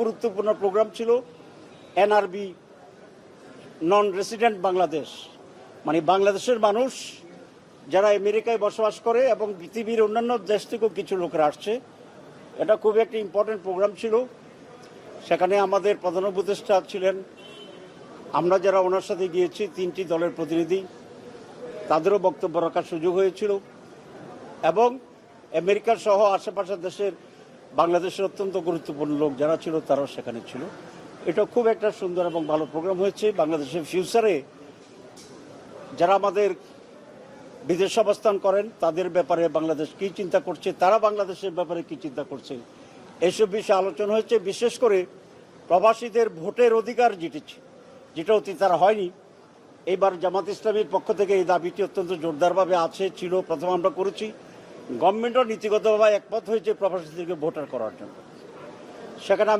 গুরুত্বপূর্ণ প্রোগ্রাম ছিল NRB non resident Bangladesh. মানে বাংলাদেশের মানুষ যারা আমেরিকায় বসবাস করে এবং পৃথিবীর অন্যান্য দেশ থেকেও কিছু লোকেরা আসছে, এটা খুব একটি ইম্পর্টেন্ট প্রোগ্রাম ছিল। সেখানে আমাদের প্রধান উপদেষ্টা ছিলেন। আমরা যারা ওনার সাথে গিয়েছি, তিনটি দলের প্রতিনিধি, তাদেরও বক্তব্য রাখার সুযোগ হয়েছিল। এবং আমেরিকা সহ আশেপাশের দেশের বাংলাদেশের অত্যন্ত গুরুত্বপূর্ণ লোক যারা ছিল তারাও সেখানে ছিল। এটা খুব একটা সুন্দর এবং ভালো প্রোগ্রাম হয়েছে। বাংলাদেশের ফিউচারে যারা আমাদের বিদেশ অবস্থান করেন তাদের ব্যাপারে বাংলাদেশ কি চিন্তা করছে তারা বাংলাদেশের ব্যাপারে কি চিন্তা করছে এসব বিষয়ে আলোচনা হয়েছে। বিশেষ করে প্রবাসীদের ভোটের অধিকার যেটি ছিল, যেটা অতি তারা হয়নি এইবার জামাত ইসলামীর পক্ষ থেকে এই দাবিটি অত্যন্ত জোরদারভাবে আছে ছিল প্রথম আমরা করেছি। গভর্নমেন্টও নীতিগতভাবে একমত হয়েছে প্রবাসীদেরকে ভোটার করার জন্য। সেখানে